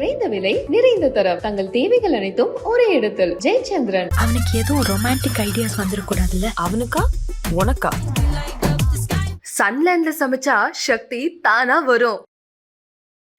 குறைந்த விலை நிறைந்த தரம். தங்கள் தேவைகள் அனைத்தும் ஒரே இடத்தில். ஜெயச்சந்திரன். அவனுக்கு ஏதோ ரொமான்டிக் ஐடியாஸ் வந்துடக்கூடாதுல்ல அவனுக்கா? உனக்கா? சன்லேண்ட்ல சமைச்சா சக்தி தானா வரும்.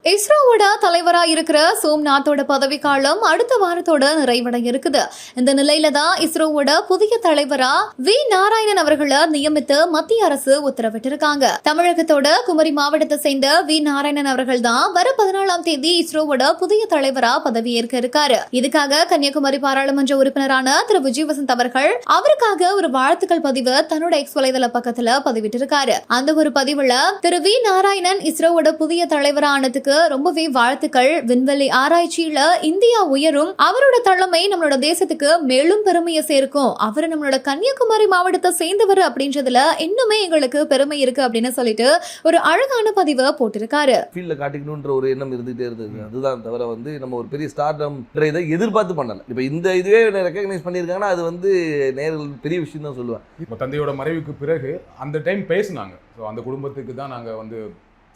இஸ்ரோவோட தலைவரா இருக்கிற சோம்நாத்தோட பதவிக்காலம் அடுத்த வாரத்தோட நிறைவடைய இருக்குது இந்த நிலையில தான் இஸ்ரோவோட புதிய தலைவரா வி. நாராயணன் அவர்களை நியமித்து மத்திய அரசு உத்தரவிட்டிருக்காங்க. தமிழகத்தோட குமரி மாவட்டத்தை சேர்ந்த வி. நாராயணன் அவர்கள் தான் வர பதினாலாம் தேதி இஸ்ரோவோட புதிய தலைவரா பதவியேற்க இருக்காரு. இதுக்காக கன்னியாகுமரி பாராளுமன்ற உறுப்பினரான திரு. விஜயவசந்த் அவர்கள் அவருக்காக ஒரு வாழ்த்துக்கள் பதிவு தன்னோட எக்ஸ் வலைதள பக்கத்துல பதிவிட்டிருக்காரு. அந்த ஒரு பதிவுல திரு. வி. நாராயணன் இஸ்ரோவோட புதிய தலைவரானதுக்கு ரொம்பவே வாழ்த்துக்கள். விண்வெளி ஆராய்ச்சியில இந்தியா உயரும். அவரோட தலைமை நம்மளோட தேசத்துக்கு மேலும் பெருமையை சேர்க்கும். அவர் நம்மளோட கன்னியாகுமரி மாவட்டத்தை சேர்ந்தவர் அப்படின்றதுல இன்னுமே எங்களுக்கு பெருமை இருக்கு அப்படின்னு சொல்லிட்டு ஒரு அழகான பதிவை போட்டிருக்காரு. ஃபீல்டில் காட்டிக்கணுன்ற ஒரு எண்ணம் இருந்துகிட்டே இருந்தது. அதுதான் தவிர வந்து நம்ம ஒரு பெரிய ஸ்டார்டம்ன்ற இதை எதிர்பார்த்து பண்ணலை. இப்போ இந்த இதுவே ரெக்கக்னைஸ் பண்ணியிருக்காங்கன்னா அது வந்து நேரில் பெரிய விஷயம் தான் சொல்லுவேன் இப்போ தந்தையோட மறைவுக்கு பிறகு அந்த டைம் பேசுனாங்க. ஸோ அந்த குடும்பத்துக்கு தான் நாங்கள் வந்து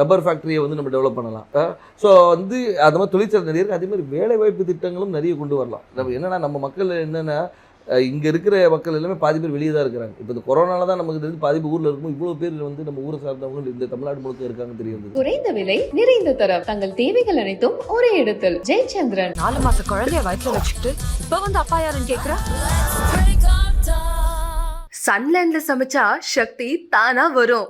ரப்பர் ஃபேக்ட்ரியை வந்து நம்ம டெவலப் பண்ணலாம். ஸோ வந்து அது மாதிரி தொழிற்சாலை நிறைய இருக்குது அதே மாதிரி வேலை வாய்ப்பு திட்டங்களும் நிறைய கொண்டு வரலாம். நம்ம என்னன்னா நம்ம மக்கள் என்னென்னா இங்கே இருக்கிற மக்கள் எல்லாமே பாதி பேர் வெளியே தான் இருக்கிறாங்க. இப்போ இந்த கொரோனால தான் நமக்கு தெரிஞ்சு பாதி ஊரில் இருக்கும் இவ்வளோ பேர் வந்து நம்ம ஊரை சார்ந்தவங்க இந்த தமிழ்நாடு முழுக்க இருக்காங்க தெரிய வந்தது. குறைந்த விலை நிறைந்த தரம். தங்கள் தேவைகள் அனைத்தும் ஒரே இடத்தில். ஜெயச்சந்திரன். நாலு மாச குழந்தைய வயிற்றுல வச்சுக்கிட்டு இப்ப வந்து அப்பா யாருன்னு கேக்குற? சன்லேண்ட்ல சமைச்சா சக்தி தானா வரும்.